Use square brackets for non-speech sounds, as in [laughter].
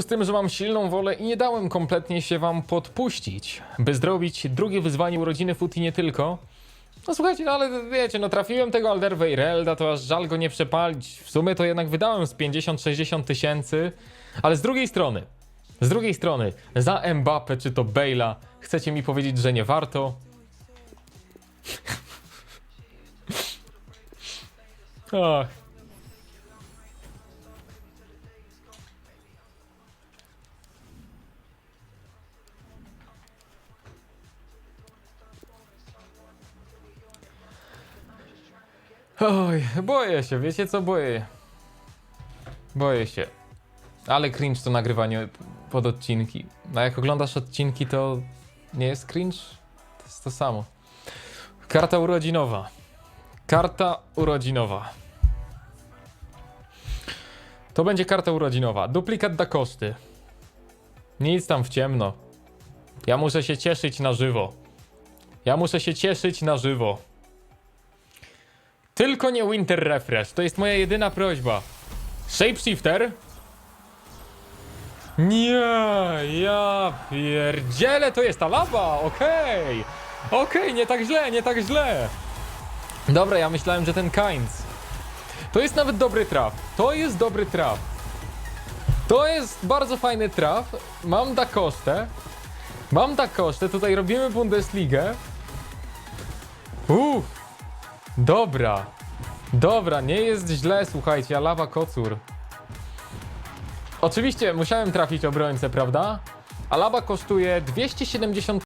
Z tym, że mam silną wolę i nie dałem kompletnie się wam podpuścić, by zrobić drugie wyzwanie urodziny Futi nie tylko. No słuchajcie, no ale wiecie, no trafiłem tego Alderwe i Relda, to aż żal go nie przepalić. W sumie to jednak wydałem z 50-60 tysięcy, ale z drugiej strony, z drugiej strony, za Mbappe czy to Bale'a, chcecie mi powiedzieć, że nie warto? [laughs] Ach. Oj, boję się, wiecie co boję? Boję się. Ale cringe to nagrywanie pod odcinki. A jak oglądasz odcinki, to nie jest cringe? To jest to samo. Karta urodzinowa. Karta urodzinowa. To będzie karta urodzinowa. Duplikat da koszty. Nic tam w ciemno. Ja muszę się cieszyć na żywo. Ja muszę się cieszyć na żywo. Tylko nie Winter Refresh. To jest moja jedyna prośba. Shapeshifter? Nie, ja pierdzielę, to jest ta lawa, okej. Okej, nie tak źle, nie tak źle. Dobra, ja myślałem, że ten Kainz. To jest nawet dobry traf. To jest dobry traf. To jest bardzo fajny traf. Mam da kosztę. Mam da kosztę. Tutaj robimy Bundesligę. Uff. Dobra. Dobra, nie jest źle, słuchajcie, Alawa Kocur. Oczywiście musiałem trafić obrońcę, prawda? Alaba kosztuje 270